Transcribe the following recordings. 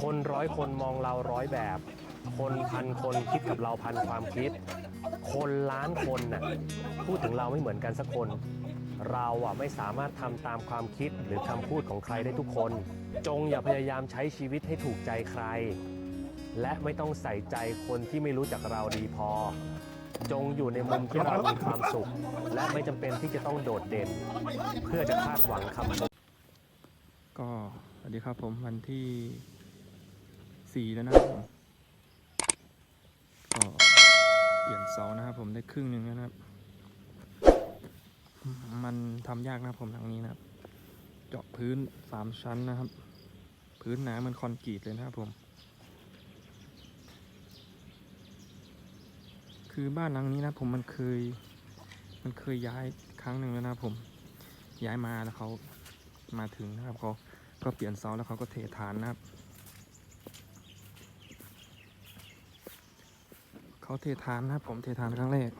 คนร้อยคนมองเราร้อยแบบ คนพันคนคิดกับเราพันความคิด คนล้านคนน่ะพูดถึงเราไม่เหมือนกันสักคน เราอะไม่สามารถทำตามความคิดหรือคำพูดของใครได้ทุกคน จงอย่าพยายามใช้ชีวิตให้ถูกใจใคร และไม่ต้องใส่ใจคนที่ไม่รู้จักเราดีพอ จงอยู่ในมุมที่เรามีความสุข และไม่จำเป็นที่จะต้องโดดเด่น เพื่อจะคาดหวังคำชมก็สวัสดีครับผมวันที่ สี่แล้วนะครับผมก็เปลี่ยนเสานะครับผมได้ครึ่งหนึ่งแล้วนะครับ มันทำยากนะครับผมทางนี้นะครับ เจาะพื้นสามชั้นนะครับ พื้นหนาเหมันคอนกรีตเลยนะครับผม คือบ้านหลังนี้นะผมมันเคย มันเคยย้ายครั้งหนึ่งแล้วนะผมย้ายมาแล้วเขามาถึงนะครับเขาก็เปลี่ยนเสาแล้วเขาก็เทฐานนะครับ เขาเทฐานนะครับ ผมเทฐานครั้งแรก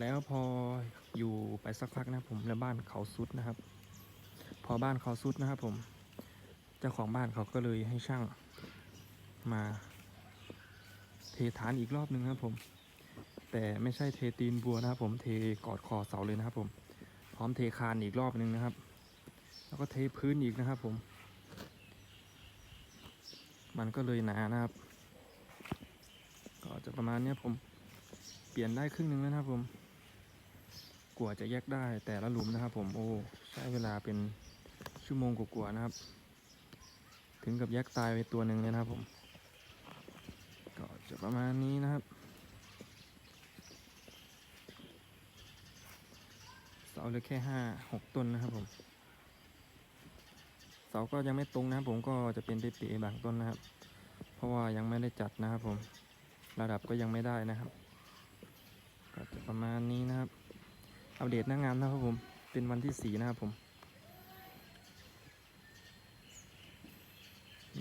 แล้วพออยู่ไปสักพักนะผมแล้วบ้านเขาซุดนะครับ พอบ้านเขาซุดนะครับ ผม เจ้าของบ้านเขาก็เลยให้ช่างมา เทฐานอีกรอบหนึ่งนะครับผม แต่ไม่ใช่เทตีนบัวนะครับ ผมเทกอดคอเสาเลยนะครับผม พร้อมเทคานอีกรอบหนึ่งนะครับ แล้วก็เทพื้นอีกนะครับ ผม มันก็เลยหนานะครับ ก็จะประมาณนี้ผมเปลี่ยนได้ครึ่งหนึ่งแล้วนะครับผมกว่าจะแยกได้แต่ละหลุมนะครับ ผมโอ้ใช้เวลาเป็นชั่วโมงกว่าๆนะครับ ถึงกับแยกตายไปตัวหนึ่งเลยนะครับผม ก็จะประมาณนี้นะครับเสาเหลือแค่ห้าหกต้นนะครับผมเสาก็ยังไม่ตรงนะครับผมก็จะเป็นเปะๆบางต้นนะครับ เพราะว่ายังไม่ได้จัดนะครับผม ระดับก็ยังไม่ได้นะครับก็จะประมาณนี้นะครับ อัปเดตหน้างานนะครับผม เป็นวันที่สี่นะครับผม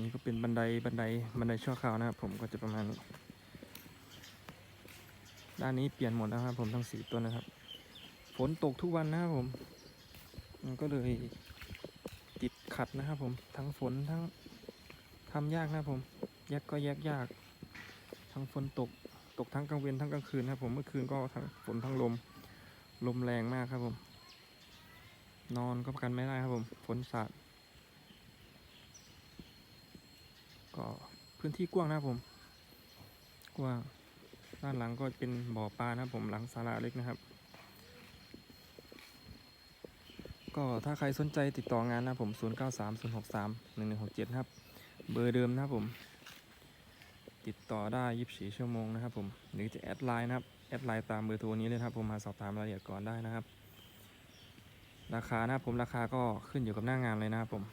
นี่ก็เป็นบันไดบันไดบันไดชั่วคราวนะครับผมก็จะประมาณนี้ ด้านนี้เปลี่ยนหมดแล้วครับผมทั้งสี่ต้นนะครับ ฝนตกทุกวันนะครับผม มันก็เลยติดขัดนะครับผม ทั้งฝนทั้งทำยากนะครับผม แยกก็แยกยาก ทั้งฝนตกตกทั้งกลางเวนทั้งกลางคืนนะครับผมเมื่อคืนก็ทั้งฝนทั้งลม ลมแรงมากครับผม นอนก็กันไม่ได้ครับผมฝนสาดก็พื้นที่กว้างนะครับผมกว้างด้านหลังก็เป็นบ่อปลานะครับผมหลังศาลาเล็กนะครับ ก็ถ้าใครสนใจติดต่องานนะครับผม 0 9 3 0 6 3 1 1 6 7 ครับ เบอร์เดิมนะครับผม ติดต่อได้ 24 ชั่วโมงนะครับผมหรือจะแอดไลน์นะครับแอดไลน์ตามเบอร์โทรนี้เลยครับผมมาสอบถามรายละเอียดก่อนได้นะครับ ราคานะครับผมราคาก็ขึ้นอยู่กับหน้างานเลยนะครับผม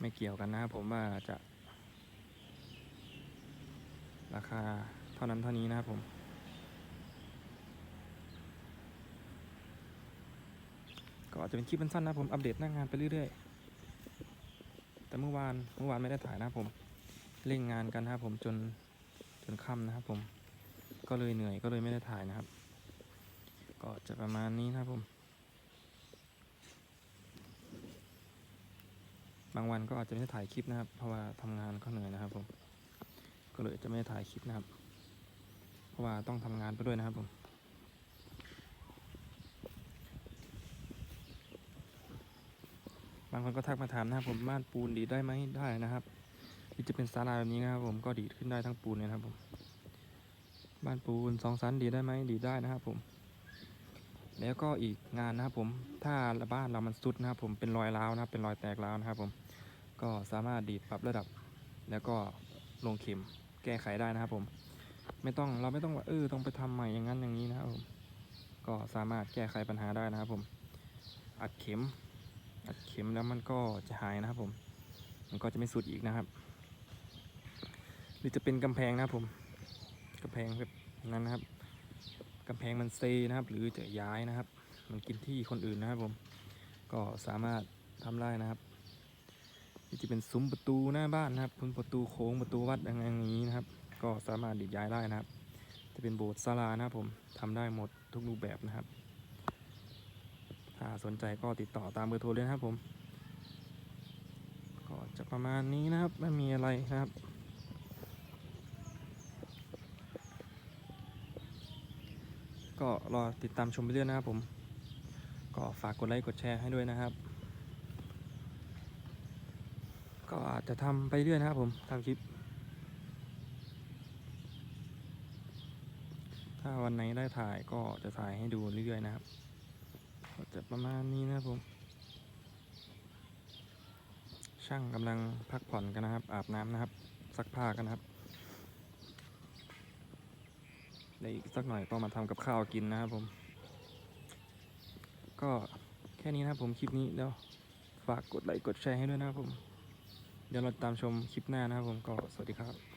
ไม่เกี่ยวกันนะครับผมว่าจะ ราคาเท่านั้นเท่านี้นะครับผมก็อาจจะเป็นคลิปสั้นนะครับผมอัปเดตหน้างานไปเรื่อยๆ แต่เมื่อวานเมื่อวานไม่ได้ถ่ายนะครับผม เร่งงานกันนะครับผมจนจนค่ำนะครับผมก็เลยเหนื่อยก็เลยไม่ได้ถ่ายนะครับ ก็จะประมาณนี้นะครับผม บางวันก็อาจจะไม่ได้ถ่ายคลิปนะครับ เพราะว่าทำงานก็เหนื่อยนะครับ ผม ก็เลยจะไม่ได้ถ่ายคลิปนะครับ เพราะว่าต้องทำงานไปด้วยนะครับผมบางคนก็ทักมาถามนะครับผมบ้านปูนดีได้ไหมได้นะครับ ที่จะเป็นศาลาแบบนี้นะครับผมก็ดีดขึ้นได้ทั้งปูนเลยนะครับผม บ้านปูนสองชั้นดีได้ไหมดีได้นะครับผม แล้วก็อีกงานนะครับผมถ้าบ้านเรามันสุดนะครับผมเป็นรอยร้าวนะครับ เป็นรอยแตกร้าวนะครับผม ก็สามารถดีดปรับระดับ แล้วก็ลงเข็มแก้ไขได้นะครับผม ไม่ต้องเราไม่ต้องว่าเออต้องไปทำใหม่อย่างนั้นอย่างนี้นะครับผมก็สามารถแก้ไขปัญหาได้นะครับผม อัดเข็ม อัดเข็มแล้วมันก็จะหายนะครับผม มันก็จะไม่สุดอีกนะครับ หรือจะเป็นกำแพงนะครับผมกำแพงแบบนั้นนะครับกำแพงมันเซนะครับ หรือจะย้ายนะครับ มันกินที่คนอื่นนะครับผม ก็สามารถทำได้นะครับนี่จะเป็นซุ้มประตูหน้าบ้านนะครับซุ้มประตูโค้งประตูวัดอย่างนี้นะครับ ก็สามารถดีดย้ายได้นะครับ จะเป็นโบสถ์ศาลานะครับผมทำได้หมดทุกรูปแบบนะครับถ้าสนใจก็ติดต่อตามเบอร์โทรเลยนะครับผม ก็จะประมาณนี้นะครับไม่มีอะไรนะครับ ก็รอติดตามชมไปเรื่อยนะครับผม ก็ฝากกดไลค์กดแชร์ให้ด้วยนะครับ ก็อาจจะทำไปเรื่อยนะครับผมทำคลิป ถ้าวันไหนได้ถ่ายก็จะถ่ายให้ดูเรื่อยๆนะครับ ก็จะประมาณนี้นะครับผม ช่างกำลังพักผ่อนกันนะครับ อาบน้ำนะครับ ซักผ้ากันนะครับ เดี๋ยวอีกสักหน่อยก็มาทำกับข้าวกินนะครับผม ก็แค่นี้นะครับผมคลิปนี้แล้วฝากกดไลค์กดแชร์ให้ด้วยนะครับผม เดี๋ยวเราตามชมคลิปหน้านะครับผมก็สวัสดีครับ